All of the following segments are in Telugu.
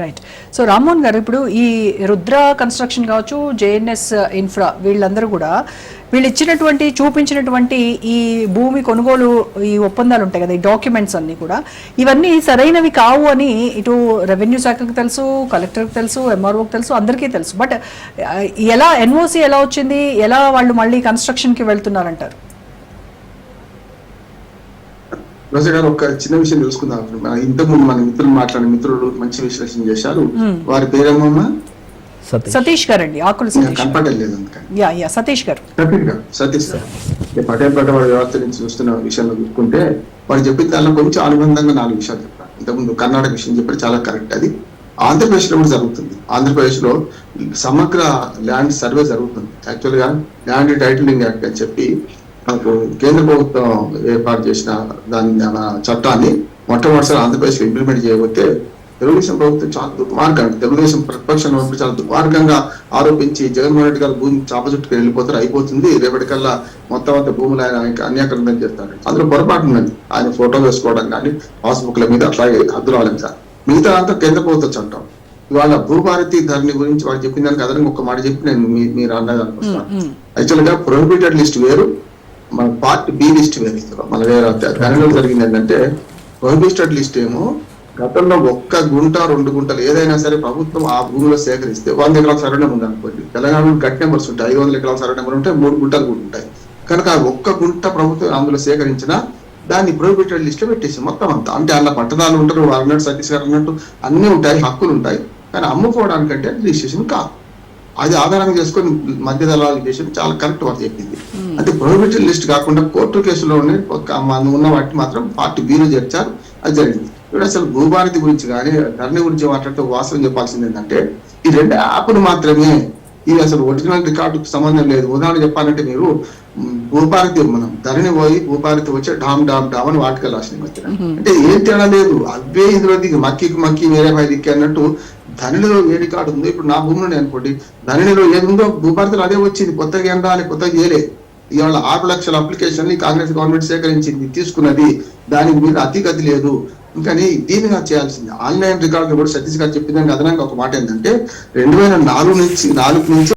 రైట్ సో రామ్మోహన్ గారు ఇప్పుడు ఈ రుద్ర కన్స్ట్రక్షన్ కావచ్చు జేఎన్ఎస్ ఇన్ఫ్రా వీళ్ళందరూ కూడా వీళ్ళు ఇచ్చినటువంటి చూపించినటువంటి ఈ భూమి కొనుగోలు ఈ ఒప్పందాలు ఉంటాయి కదా ఈ డాక్యుమెంట్స్ అన్నీ కూడా ఇవన్నీ సరైనవి కావు అని ఇటు రెవెన్యూ శాఖకు తెలుసు కలెక్టర్కి తెలుసు ఎంఆర్ఓకి తెలుసు అందరికీ తెలుసు. బట్ ఎలా ఎన్ఓసి ఎలా వచ్చింది ఎలా వాళ్ళు మళ్ళీ కన్స్ట్రక్షన్కి వెళ్తున్నారంటారు? రోజా గారు ఒక చిన్న విషయం తెలుసుకుందాం. మన ఇంతకుముందు మన మిత్రులు మాట్లాడిన మిత్రులు మంచి విశ్లేషణ చేశారు. వారి పేరేమమ్మా? సతీష్. సతీష్ గారండి ఆకుల కనపడలేదు అందుకని. యా యా సతీష్ గారు. సతీష్ గారు సతీష్ గారు. ఈ పటేపేట వాడి వ్యవస్థ నుంచి చూస్తున్న విషయంలో చూసుకుంటే వాడు చెప్పిన దానిలో కొంచెం అనుబంధంగా నాలుగు విషయాలు చెప్పారు. ఇంతకుముందు కర్ణాటక విషయం చెప్పారు చాలా కరెక్ట్ అది. ఆంధ్రప్రదేశ్లో కూడా జరుగుతుంది. ఆంధ్రప్రదేశ్లో సమగ్ర ల్యాండ్ సర్వే జరుగుతుంది. యాక్చువల్గా ల్యాండ్ టైటిలింగ్ యాక్ట్ అని చెప్పి మనకు కేంద్ర ప్రభుత్వం ఏర్పాటు చేసిన దాని చట్టాన్ని మొట్టమొదటిసారి ఆంధ్రప్రదేశ్ ఇంప్లిమెంట్ చేయబోతే తెలుగుదేశం ప్రభుత్వం చాలా దుర్మార్గంగా తెలుగుదేశం ప్రతిపక్షం చాలా దుర్మార్గంగా ఆరోపించి జగన్మోహన్ రెడ్డి గారు భూమి చాప చుట్టుకు వెళ్ళిపోతారు అయిపోతుంది. రేపటికల్లా మొత్తం అంతా భూములు ఆయన అన్యాకరణం చేస్తారు అందులో పొరపాటు ఉన్నది. ఆయన ఫోటో వేసుకోవడం కానీ పాస్బుక్ల మీద అట్లాగే హద్దు రాలేదు సార్. మిగతా అంతా కేంద్ర ప్రభుత్వ చట్టం. ఇవాళ భూభారతి ధరని గురించి వాళ్ళు చెప్పిన దానికి అదనంగా ఒక మాట చెప్పి నేను మీరు అన్నదానికి వస్తాను యాక్చువల్గా ప్రొహిబిటెడ్ లిస్ట్ వేరు. మన పార్ట్ బి లిస్ట్ వేస్తారు మన వేరే దానిలో జరిగింది ఏంటంటే ప్రొహిబిస్టెడ్ లిస్ట్ ఏమో గతంలో ఒక్క గుంట రెండు గుంటలు ఏదైనా సరే ప్రభుత్వం ఆ భూమిలో సేకరిస్తే వంద ఎకరాల సరైన ఉంది అనుకోండి తెలంగాణలో గట్ నెంబర్స్ ఉంటాయి. ఐదు వందల ఎకరాల సరైన నెంబర్ ఉంటే మూడు గుంటలు కూడా ఉంటాయి. కనుక ఆ ఒక్క గుంట ప్రభుత్వం అందులో సేకరించిన దాన్ని ప్రొహిబిటెడ్ లిస్ట్ పెట్టేసి మొత్తం అంతా. అంటే అలా పట్టణాలు ఉంటారు. వాళ్ళు అన్నట్టు సతీష్ గారు అన్నట్టు అన్ని ఉంటాయి. హక్కులు ఉంటాయి. కానీ అమ్ముకోవడానికంటే రిజిస్ట్రేషన్ కాదు. అది ఆధారంగా చేసుకొని మధ్య దళాలు చేసి చాలా కరెక్ట్ వాళ్ళు చెప్పింది. అంటే ప్రొహిబిటెడ్ లిస్ట్ కాకుండా కోర్టు కేసులోనే ఉన్న వాటిని మాత్రం పార్టీ బీలో చేర్చారు. అది జరిగింది. ఇప్పుడు అసలు భూభారతి గురించి కానీ ధరణి గురించి మాట్లాడితే వాస్తవం చెప్పాల్సింది ఏంటంటే ఈ రెండు యాప్లు మాత్రమే ఇవి అసలు ఒరిజినల్ రికార్డుకు సంబంధం లేదు. ఉదాహరణ చెప్పాలంటే మీరు మ్, భూభారతి మనం ధరణి పోయి భూభారతి వచ్చి డామ్ డామ్ డామ్ అని వాటికి రాసిన అంటే ఏం తేడా లేదు. అవే ఇందులో దిగి మక్కికి మక్కి వేరే పై దిక్కి అన్నట్టు ధనిలో ఏడి కాడు ఉందో ఇప్పుడు నా భూమిలో నేను అనుకోండి ధనిలో ఏది ఉందో భూభారతిలో అదే వచ్చింది కొత్తగా ఏం రాలి కొత్తగా చేయలేదు ఇవాళ ఆరు లక్షల అప్లికేషన్ కాంగ్రెస్ గవర్నమెంట్ సేకరించింది తీసుకున్నది దాని మీద అతిగతి లేదు. కానీ దీనిగా చేయాల్సింది. ఆన్లైన్ రికార్డులు కూడా సతీష్ గారు చెప్పిన అదనంగా ఒక మాట ఏంటంటే రెండు వేల నాలుగు నుంచి నాలుగు నుంచి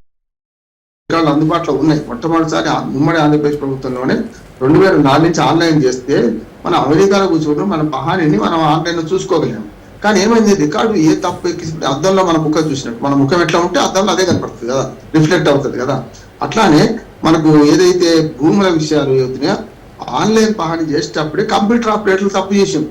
రికార్డులు అందుబాటులో ఉన్నాయి. మొట్టమొదటిసారి ఆ ఉమ్మడి ఆంధ్రప్రదేశ్ ప్రభుత్వంలోనే రెండు వేల నాలుగు నుంచి ఆన్లైన్ చేస్తే మన అమెరికాలో కూర్చోవడం మన పహానిని మనం ఆన్లైన్లో చూసుకోగలిగాం. కానీ ఏమైంది? రికార్డు ఏ తప్పు ఎక్కి అద్దంలో మన ముఖం చూసినట్టు. మన ముఖం ఎట్లా ఉంటే అద్దంలో అదే కనపడుతుంది కదా. రిఫ్లెక్ట్ అవుతుంది కదా. అట్లానే మనకు ఏదైతే భూముల విషయాలు అవుతున్నాయో ఆన్లైన్ పహాని చేసేటప్పుడే కంప్యూటర్ ఆపరేటర్లు తప్పు చేసాం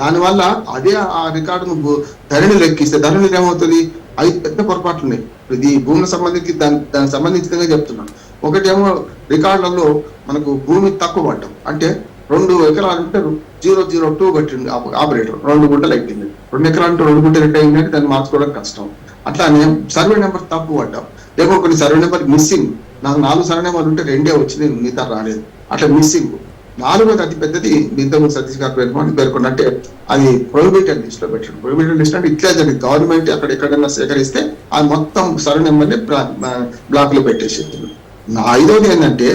దానివల్ల అదే ఆ రికార్డును ధరణి లెక్కిస్తే ధరణి ఏమవుతుంది? అవి పెద్ద పొరపాట్లు ఉన్నాయి. ఇది భూమికి సంబంధించి దాని దానికి సంబంధించినగా చెప్తున్నాను. ఒకటేమో రికార్డులలో మనకు భూమి తక్కువ పడ్డం. అంటే రెండు ఎకరాలు ఉంటే జీరో జీరో టూ కట్టింది ఆపరేటర్. రెండు గుంటలు ఎక్కింది రెండు ఎకరాలు రెండు గుంటలు ఎక్కడ అయిందంటే దాన్ని మార్చుకోవడం కష్టం. అట్లానే సర్వే నెంబర్ తప్పు పడ్డాం లేకపోతే కొన్ని సర్వే నెంబర్ మిస్సింగ్ నాకు నాలుగు సర్వే నెంబర్ ఉంటే రెండే వచ్చింది మిగతా రాలేదు. అట్లా మిస్సింగ్ నాలుగోది అతి పెద్దది ఇంతకుముందు సతీష్ గారు పేర్కొని పేర్కొన్నట్టే అది ప్రొహిబిటెడ్ లిస్ట్లో పెట్టాడు. ప్రొహిబిటెడ్ లిస్ట్ అంటే ఇట్లా జరిగింది. గవర్నమెంట్ అక్కడ ఎక్కడైనా సేకరిస్తే అది మొత్తం సర్వే నెంబర్ని బ్లాక్లో పెట్టేసేది నా ఐదోది ఏంటంటే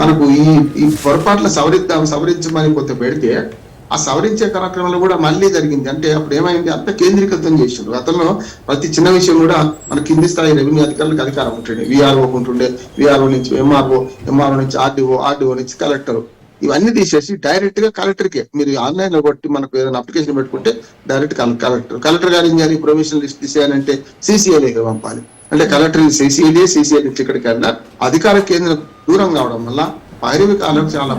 మనకు ఈ ఈ పొరపాట్ల సవరిద్దాం సవరించమని కొంత పెడితే ఆ సవరించే కార్యక్రమంలో కూడా మళ్ళీ జరిగింది. అంటే అప్పుడు ఏమైంది? అంత కేంద్రీకృతం చేసిండ్రు. గతంలో ప్రతి చిన్న విషయం కూడా మన కింది స్థాయి రెవెన్యూ అధికారులకు అధికారం ఉంటుండే. విఆర్ఓ ఉంటుండే. విఆర్ఓ నుంచి ఎంఆర్ఓ ఎంఆర్ఓ నుంచి ఆర్డీఓ ఆర్డీఓ నుంచి కలెక్టర్. ఇవన్నీ తీసేసి డైరెక్ట్గా కలెక్టర్ కే మీరు ఆన్లైన్లో కొట్టి మనకు ఏదైనా అప్లికేషన్ పెట్టుకుంటే డైరెక్ట్ కలెక్టర్. కలెక్టర్ గారు ఏం చేయాలి? ప్రొవిజనల్ లిస్ట్ తీసేయాలంటే సిసిఎల్ఏ పంపాలి. అంటే కలెక్టర్ సిసిఎల్ఏ సీసీఏ నుంచి ఇక్కడికి వెళ్ళినా అధికార కేంద్రం దూరం కావడం వల్ల పైరవి కాలం చాలా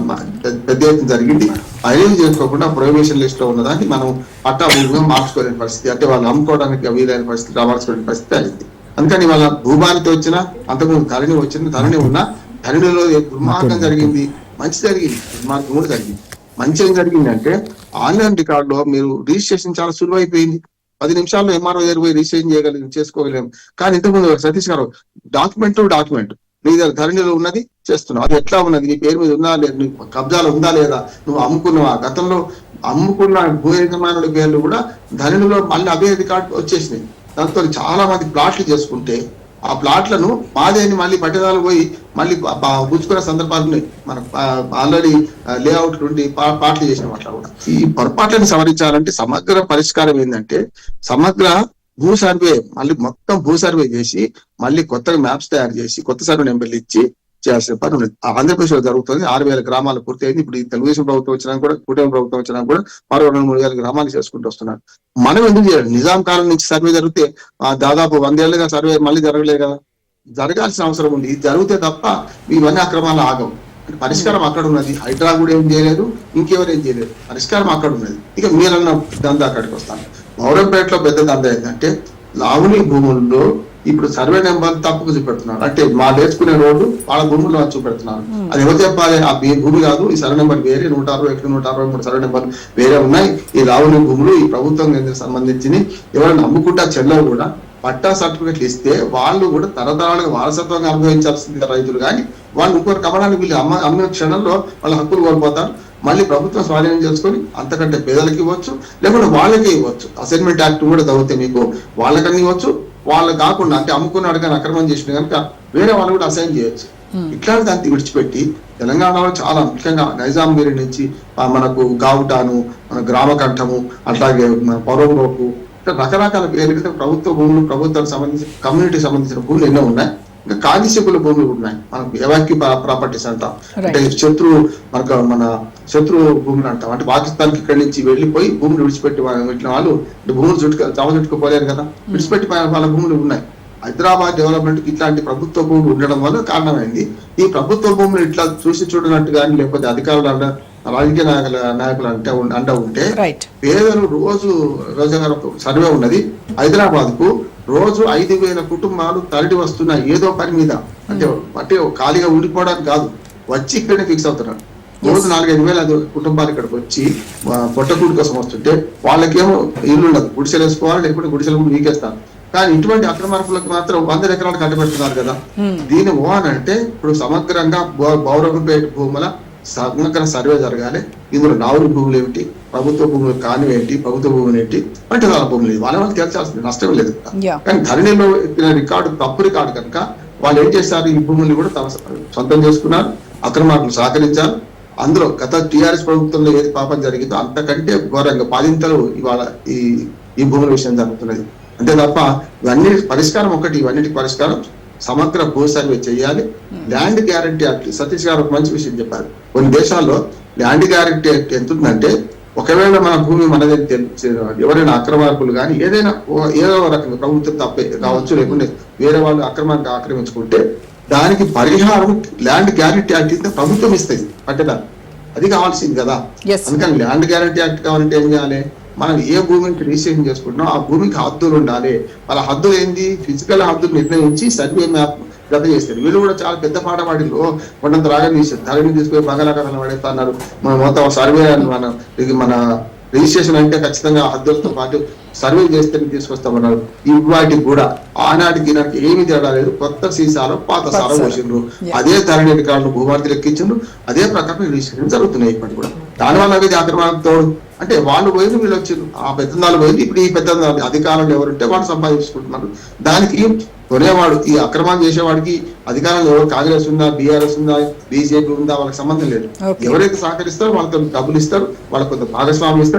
పెద్ద ఎత్తున జరిగింది. పైరవి చేసుకోకుండా ప్రొహిబిషన్ లిస్ట్లో ఉన్నదాన్ని మనం పట్టా భూమిగా మార్చుకోలేని పరిస్థితి అంటే వాళ్ళు అమ్ముకోవడానికి వీలైన పరిస్థితి రావాల్సిన పరిస్థితి అయింది. అందుకని వాళ్ళ భూభారతి వచ్చినా అంతకుముందు ధరణి వచ్చిన ధరణి ఉన్నా ధరణిలో దుర్మార్గం జరిగింది? మంచి జరిగింది. దుర్మార్గం కూడా జరిగింది. మంచి ఏం జరిగింది అంటే ఆన్లైన్ రికార్డ్లో మీరు రిజిస్ట్రేషన్ చాలా సులువైపోయింది. పది నిమిషాల్లో ఎంఆర్ఓ దగ్గర పోయి రిజిస్ట్రేషన్ చేయగలిగి చేసుకోగలిగాం. కానీ ఇంతకుముందు సతీష్ గారు డాక్యుమెంట్ టు డాక్యుమెంట్. నీ దగ్గర ధరణిలో ఉన్నది చేస్తున్నావు. అది ఎట్లా ఉన్నది? నీ పేరు మీద ఉందా లేదు? నీ కబ్జాలో ఉందా లేదా? నువ్వు అమ్ముకున్నావా? గతంలో అమ్ముకున్న భూ యజమానుల పేర్లు కూడా ధరణిలో మళ్ళీ అవే రికార్డు వచ్చేసినాయి. దాంతో చాలా మంది ప్లాట్లు చేసుకుంటే ఆ ప్లాట్లను మాదేని మళ్ళీ పట్టణాలు పోయి మళ్ళీ పుచ్చుకునే సందర్భాలు ఉన్నాయి. మన ఆల్రెడీ లేఅవుట్ నుండి పా- పాటలు చేసిన వాటిలో కూడా. ఈ పొరపాట్లను సవరించాలంటే సమగ్ర పరిష్కారం ఏంటంటే సమగ్ర భూ సర్వే మళ్ళీ మొత్తం భూ సర్వే చేసి మళ్ళీ కొత్తగా మ్యాప్స్ తయారు చేసి కొత్త సర్వే నెంబర్లు ఇచ్చి చేయాల్సిన పని ఉంది ఆంధ్రప్రదేశ్లో జరుగుతుంది. ఆరు వేల గ్రామాలు పూర్తయింది. ఇప్పుడు ఈ తెలుగుదేశం ప్రభుత్వం వచ్చినా కూడా కూటమి ప్రభుత్వం వచ్చినా కూడా మరో రెండు మూడు వేల గ్రామాలు చేసుకుంటూ వస్తున్నారు. మనం ఎందుకు చేయాలి? నిజాం కాలం నుంచి సర్వే జరిగితే దాదాపు వందేళ్ళుగా సర్వే మళ్ళీ జరగలేదు కదా. జరగాల్సిన అవసరం ఉంది. ఇది జరిగితే తప్ప ఇవన్నీ అక్రమాలు ఆగవు. అంటే పరిష్కారం అక్కడ ఉన్నది. హైడ్రా కూడా ఏం చేయలేదు. ఇంకెవరు ఏం చేయలేదు. పరిష్కారం అక్కడ ఉన్నది. ఇక మీరన్న దందా అక్కడికి వస్తాను. గౌరవపేటలో పెద్ద దందా ఏంటంటే లావుని భూముల్లో ఇప్పుడు సర్వే నెంబర్ తప్పుకు చూపెడుతున్నారు. అంటే మా నేర్చుకునే రోడ్డు వాళ్ళ భూముల్లో చూపెడుతున్నారు. అది ఎవరు చెప్పాలి? ఆ భూమి కాదు. ఈ సర్వే నెంబర్ వేరే నూట అరవై ఒకటి నూట అరవై మూడు సర్వే నెంబర్ వేరే ఉన్నాయి. ఈ లావుని భూములు ఈ ప్రభుత్వం సంబంధించి ఎవరైనా నమ్ముకుంటా చెల్లవు కూడా పట్టా సర్టిఫికెట్లు ఇస్తే వాళ్ళు కూడా తరతరాలుగా వారసత్వంగా అనుభవించాల్సింది రైతులు. కానీ వాళ్ళు ఇంకొకరు కమడానికి వీళ్ళు అమ్మ అమ్మిన క్షణంలో వాళ్ళ హక్కులు కోల్పోతారు. మళ్ళీ ప్రభుత్వం స్వాధీనం చేసుకొని అంతకంటే పేదలకి ఇవ్వచ్చు లేకుంటే వాళ్ళకే ఇవ్వచ్చు. అసైన్మెంట్ యాక్ట్ కూడా చదివితే మీకు వాళ్ళకని ఇవ్వచ్చు వాళ్ళు కాకుండా అంటే అమ్ముకున్నాడు కానీ అక్రమం చేసిన కనుక వేరే వాళ్ళు కూడా అసైన్ చేయొచ్చు. ఇట్లాంటి దాన్ని విడిచిపెట్టి తెలంగాణలో చాలా ముఖ్యంగా నైజాం మీరి నుంచి మనకు గావుటాను మన గ్రామ కంఠము అట్లాగే మన పొరంలోకు రకరకాల పేర్లతో ప్రభుత్వ భూములు ప్రభుత్వానికి సంబంధించి కమ్యూనిటీ సంబంధించిన భూములు ఎన్నో ఉన్నాయి. ఇంకా కాగిసిపుల భూములు ఉన్నాయి. మనకు ఎవాక్యూ ప్రాపర్టీస్ అంటాం. అంటే శత్రు మనకు మన శత్రు భూములు అంటాం. అంటే పాకిస్తాన్కి ఇక్కడి నుంచి వెళ్ళిపోయి భూములు విడిచిపెట్టి పెట్టిన వాళ్ళు అంటే భూములు చుట్టుకు చవ చుట్టుకుపోలేరు కదా. విడిచిపెట్టి వాళ్ళ భూములు ఉన్నాయి. హైదరాబాద్ డెవలప్మెంట్కి ఇట్లాంటి ప్రభుత్వ భూములు ఉండడం వల్ల కారణమైంది. ఈ ప్రభుత్వ భూములు ఇట్లా చూసి చూడనట్టు కానీ లేకపోతే అధికారులు రాజకీయ నాయకుల నాయకులు అంటే అండ ఉంటే పేదలు రోజు రోజు సర్వే ఉన్నది. హైదరాబాద్కు రోజు ఐదు వేల కుటుంబాలు తరలి వస్తున్నాయి ఏదో పని మీద. అంటే అంటే ఖాళీగా ఉండిపోవడానికి కాదు. వచ్చి ఇక్కడనే ఫిక్స్ అవుతున్నారు. రోజు నాలుగైదు వేల ఐదు కుటుంబాలు ఇక్కడికి వచ్చి పొట్టకూడి కోసం వస్తుంటే వాళ్ళకేమో ఇల్లు ఉండదు గుడిసెలు వేసుకోవాలి లేకుంటే గుడిసెలు కూడా వీకేస్తారు. కానీ ఇటువంటి అక్రమార్కులకు మాత్రం వంద ఎకరాలు కట్టబెడుతున్నారు కదా. దీని అంటే ఇప్పుడు సమగ్రంగా బౌరవపేట భూముల సమగ్ర సర్వే జరగాలి. ఇందులో నాలుగు భూములు ఏమిటి? ప్రభుత్వ భూములు కానివేంటి ప్రభుత్వ భూములు ఏంటి? పట్టదాల భూములు ఏంటి? వాళ్ళ వాళ్ళకి తెలిసాల్సింది నష్టం లేదు కానీ ధరణిలో రికార్డు తప్పు రికార్డు కనుక వాళ్ళు ఏం చేస్తారు ఈ భూముల్ని కూడా తమ సొంతం చేసుకున్నారు. అక్రమార్కులు సహకరించారు. అందులో గత టిఆర్ఎస్ ప్రభుత్వంలో ఏది పాపం జరిగిందో అంతకంటే ఘోరంగా పాలింతలు ఇవాళ ఈ ఈ భూముల విషయం జరుగుతున్నది. అంతే తప్ప ఇవన్నీ పరిష్కారం ఒకటి ఇవన్నిటికి పరిష్కారం సమగ్ర భూ సర్వే చేయాలి ల్యాండ్ గ్యారంటీ యాక్ట్ సతీష్ గారు ఒక మంచి విషయం చెప్పారు. కొన్ని దేశాల్లో ల్యాండ్ గ్యారంటీ యాక్ట్ ఎంత ఉందంటే ఒకవేళ మన భూమి మనదే ఎవరైనా అక్రమార్కులు కానీ ఏదైనా ఏదో రకంగా ప్రభుత్వం తప్పే కావచ్చు లేకుంటే వేరే వాళ్ళు అక్రమంగా ఆక్రమించుకుంటే దానికి పరిహారం ల్యాండ్ గ్యారంటీ యాక్ట్ కింద ప్రభుత్వం ఇస్తుంది పట్టదారు అది కావాల్సింది కదా. అందుకని ల్యాండ్ గ్యారంటీ యాక్ట్ కావాలంటే ఏం చేయాలి? మనం ఏ భూమిని రిజిస్ట్రేషన్ చేసుకుంటున్నాం ఆ భూమికి హద్దులు ఉండాలి. వాళ్ళ హద్దులు ఏంది? ఫిజికల్ హద్దులు నిర్ణయించి సర్వే మ్యాప్ జత చేస్తారు. వీళ్ళు కూడా చాలా పెద్ద పాట పాడిలో కొండంత రాగా తీసారు ధరణి తీసుకుని బంగాళాఖాతంలో పడేస్తున్నారు మన మొత్తం సర్వే మన ఇది మన రిజిస్ట్రేషన్ అంటే ఖచ్చితంగా హద్దులతో పాటు సర్వే చేస్తే తీసుకొస్తామన్నారు. ఇవాటికి కూడా ఆనాటికి నాకు ఏమి తేడా లేదు కొత్త సీసాలో పాత సారా. పోసిండ్రు. అదే ధరణి అధికారులు భూభారతి లెక్కించిండ్రు అదే ప్రకారం రిజిస్ట్రేషన్ జరుగుతున్నాయి ఇప్పటి కూడా. దానివల్ల అవి అక్రమాలకు తోడు? అంటే వాళ్ళు పోయింది వీళ్ళు వచ్చిండ్రు. ఆ పెద్దనాలు పోయింది ఇప్పుడు ఈ పెద్ద అధికారులు ఎవరుంటే వాళ్ళు సంపాదించుకుంటున్నారు. దానికి కొనేవాడు ఈ అక్రమం చేసేవాడికి అధికారంలో ఎవరు కాంగ్రెస్ ఉందా బీఆర్ఎస్ ఉందా బీజేపీ ఉందా వాళ్ళకి సంబంధం లేదు. ఎవరైతే సహకరిస్తారో వాళ్ళకి డబ్బులు ఇస్తారు వాళ్ళకి కొంత భాగస్వామ్యం ఇస్తారు.